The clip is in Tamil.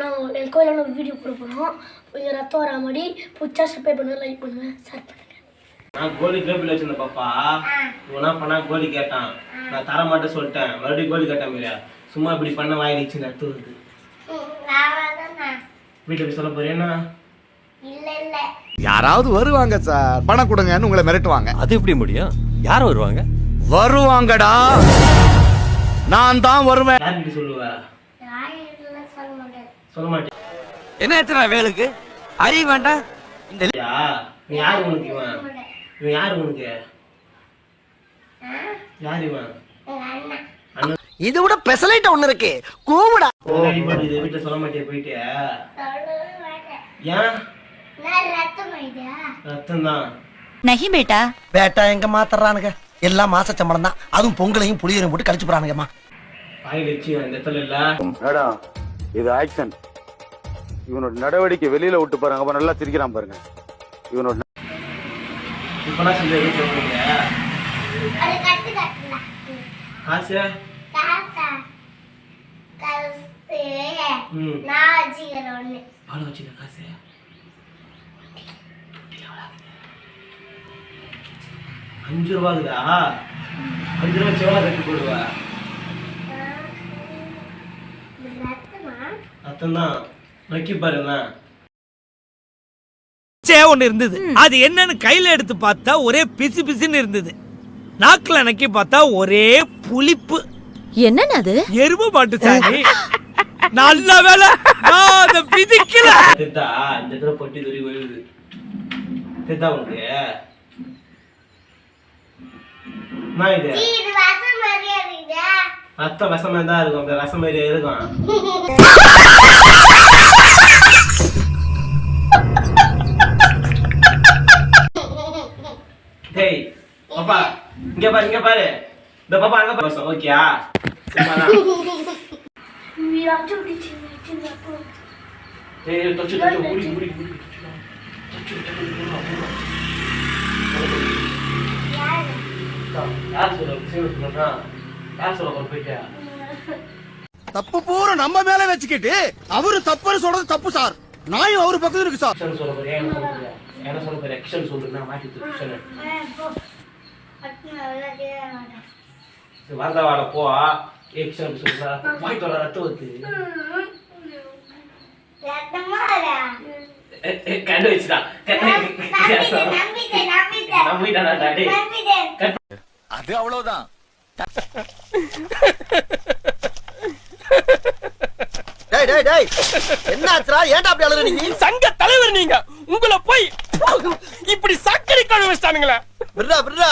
நான் என் கோயிலில் ஒரு வீடியோ போட போகிறோம் கொஞ்சம் ரத்தம் வரா மாதிரி பிடிச்சா சப்ளை பண்ணுவேன் லைக் பண்ணுவேன் ஷேர் நான் கோழி கேபிள் வச்சிருந்த பாப்பா. இவனா பண்ணா கோழி கேட்டான். நான் தர மாட்டேன் சொல்லிட்டேன். மறுபடியும் கோழி கேட்டான் மீரா சும்மா இப்படி பண்ண வாயிடுச்சு நத்து வருது வீட்டுல போய் சொல்ல போறேன்னா யாராவது வருவாங்க சார். பணம் கொடுங்கன்னு உங்களை மிரட்டுவாங்க. அது எப்படி முடியும்? யார் வருவாங்க? வருவாங்கடா. நான் தான் வருவேன். யார்கிட்ட சொல்லுவ? சொல்ல மாட்டேன். என்ன எத்தனை வேலுக்கு? அறிவு வேண்டாம். இந்த யாரு உனக்கு இவன்? இவன் யாரு உனக்கு? யாரு இவன்? இது விட பெசலைட் ஒண்ணு இருக்கு. கூவுடா. ஓ இது வீட்ல சொல்ல மாட்டே போயிட்டு? ஏன்? ரத்தம் தான் நகி பேட்டா பேட்டா எங்க மாத்தறானுங்க? எல்லாம் மாச சம்பளம் தான் அதுவும் பொங்கலையும் புளியரையும் போட்டு கழிச்சு போறானுங்கம்மா. வாயில் வச்சு அந்த இடத்துல இல்ல. மேடம் இது ஆக்ஷன் இவனோட நடவடிக்கை வெளியில விட்டு பாருங்க. அப்ப நல்லா சிரிக்கிறான் பாருங்க. இவனோட அஞ்சு ரூபாக்குதா அஞ்சு ரூபா செவலா கட்டி போடுவா. ரத்தம் தான் நக்கி பாருங்க சே ஒண்ணு இருந்தது. அது என்னன்னு கையில எடுத்து பார்த்தா ஒரே பிசு பிசுன்னு இருந்தது. நாக்குல நக்கி பார்த்தா ஒரே புளிப்பு. என்னன்னு அது? எருமை மாட்டு சாணி. நல்ல வேலை. நான் அதை பிதிக்கல தெரிதா இந்த இடத்துல பொட்டி துரி விழுது தெரிதா உனக்கு. என்ன இது ரத்தம் விஷமா தான் இருக்கும் அப்படி விஷம் மாதிரி இருக்கும் டேய் பாப்பா இங்க பாரு இங்க பாரு இந்த பாப்பா அங்க பாரு ஓகேயா டேய் தொச்சு தொச்சு முடி முடி முடி தொச்சு தொச்சு யார் யார் சொல்ல தப்பு பூரா நம்ம மேல வச்சுக்கிட்டு அவரு தப்புன்னு சொல்றது தப்பு சார். நாயும் அவரு பக்கத்துல இருக்கு சார். சொல்ல போறியா என்ன சொல்ல போறியா என்ன சொல்ல போறியா ஆக்ஷன் சொல்லு நான் மாட்டி தூக்கு சொல்லு வரதா வாட போ ஆக்ஷன் சொல்றா கண்டு. அது அவ்வளவுதான். டேய் டேய் டேய். என்ன ஆச்சுடா ஏன்டா அப்படி அழுற சங்க தலைவர் நீங்க. உங்களை போய் இப்படி சக்கரை கழுவு வச்சிட்டானுங்களே விடுடா விடுடா.